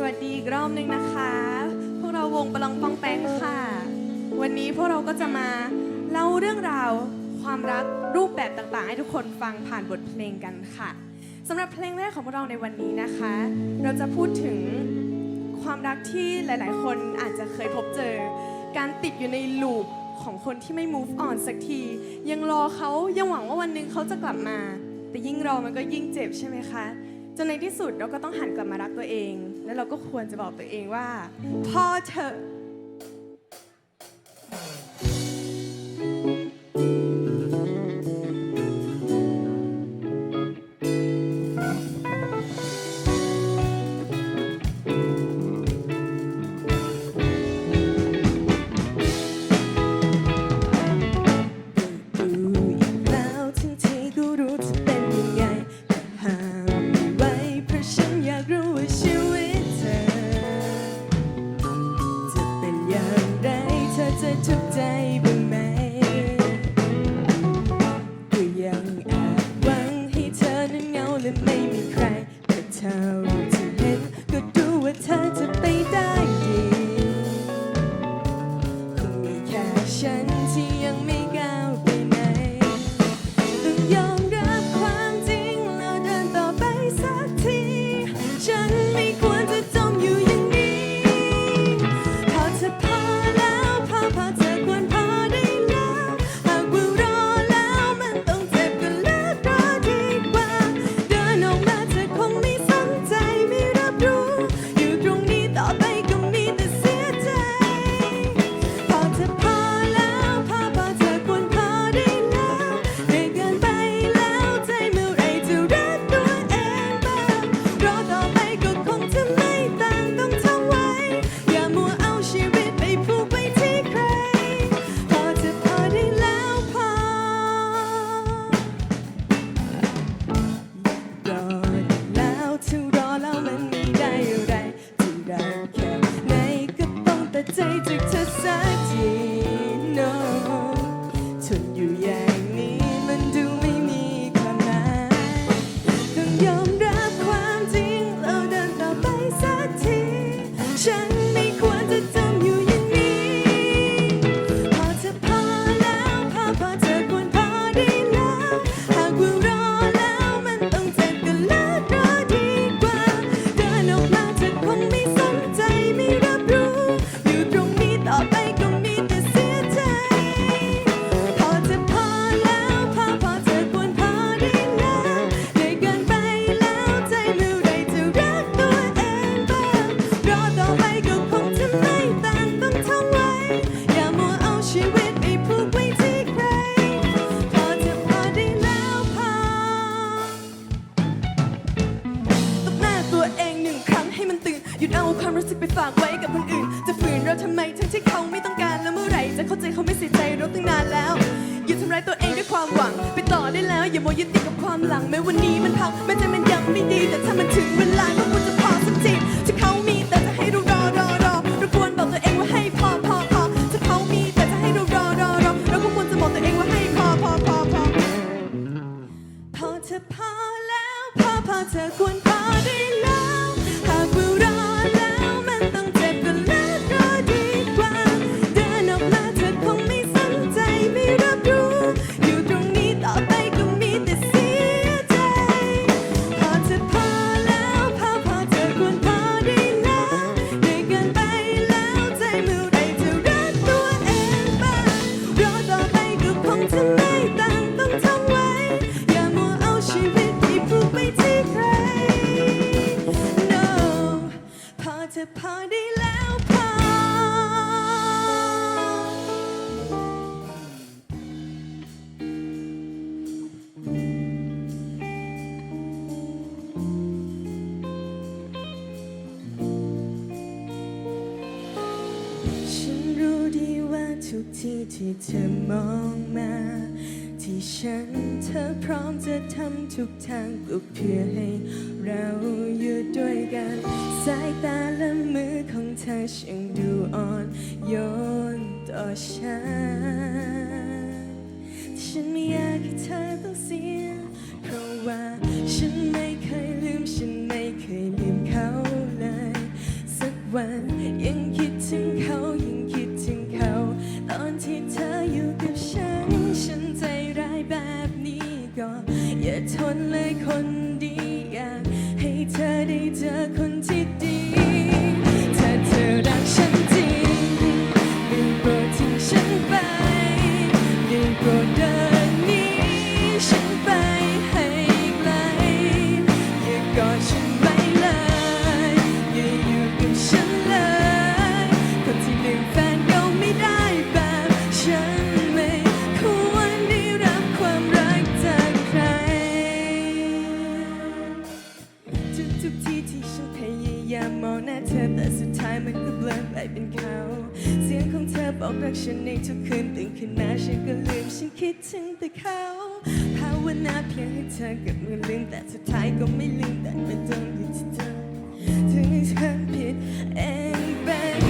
สวัสดีอีกรอบหนึ่งนะคะ พวกเราวงประลองปองแปงค่ะ วันนี้พวกเราก็จะมาเล่าเรื่องราวความรักรูปแบบต่างๆ ให้ทุกคนฟังผ่านบทเพลงกันค่ะสำหรับเพลงแรกของพวกเราในวันนี้นะคะ เราจะพูดถึงความรักที่หลายๆ คนอาจจะเคยพบเจอ การติดอยู่ในลูปของคนที่ไม่ move on สักที ยังรอเขายังหวังว่าวันหนึงเขาจะกลับมา แต่ยิ่งรอมันก็ยิ่งเจ็บใช่ไหมคะ จนในที่สุดเราก็ต้องหันกลับมารักตัวเอง แล้วเราก็ควรจะบอกตัวเองว่า พอเถอะ ต้องตั ความรู้สึกไปฝากไว้กับคนอื่น จะฝืนเราทำไมทั้งที่เขาไม่ต้องการแล้วเมื่อไหร่จะเข้าใจเขาไม่เสียใจเราตั้งนานแล้วหยุดทำร้ายตัวเองด้วยความหวัง ไปต่อได้แล้ว อย่ามัวยึดติดกับความหลังแม้วันนี้มันพังแม้ใจมันยังไม่ดี แต่ถ้ามันถึงเวลาก็ควรจะพอสักทีถ้าเขามีแต่จะให้เรารอรอรอเราควรบอกตัวเองว่าให้พอพอพอถ้าเขามีแต่จะให้เรารอรอรอเราก็ควรจะบอกตัวเองว่าให้พอพอพอพอพอเธอพอแล้วพอพอเธอควร ทุกที่ที่เธอมองมา ที่ฉันเธอพร้อมจะทำทุกทางปลุกเพื่อให้เราอยู่ด้วยกัน สายตาและมือของเธอช่างดูอ่อนโยนต่อฉัน ฉันไม่อยากให้เธอต้องเสีย เพราะว่าฉันไม่เคยลืม ฉันไม่เคยลืมเขาเลย สักวันยังคิดถึงเขายัง ตอนที่เธออยู่กับฉัน ฉันใจร้ายแบบนี้ก็ อย่าทนเลยคน เขาภาวนาเพียงให้เธอเกิดมือลืมแต่สุดท้ายก็ไม่ลืมแต่มาโดนอยู่ที่เธอถึงให้ฉันผิดเองแบก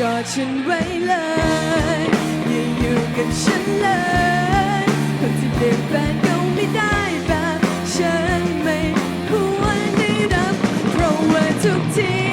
กอดฉันไว้เลยอย่าอยู่กับฉันเลยคนที่เป็นแฟนก็ไม่ได้แบบฉันไม่ควรได้รับเพราะว่าทุกที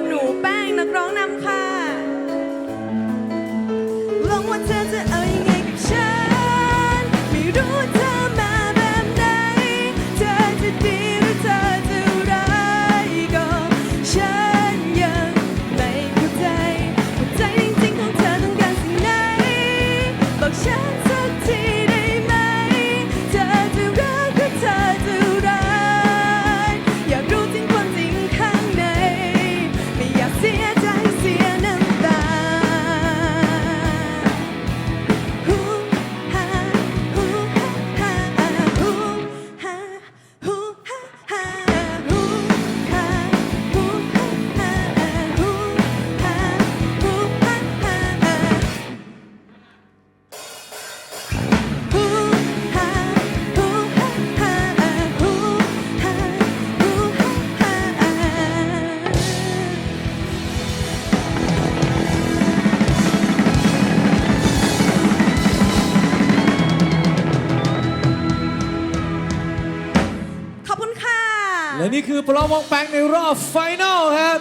นหนูแป้งนักร้องนำค่ะหวังว่าเธอจะ คือพลอมวงแปงในรอบไฟนอลครับ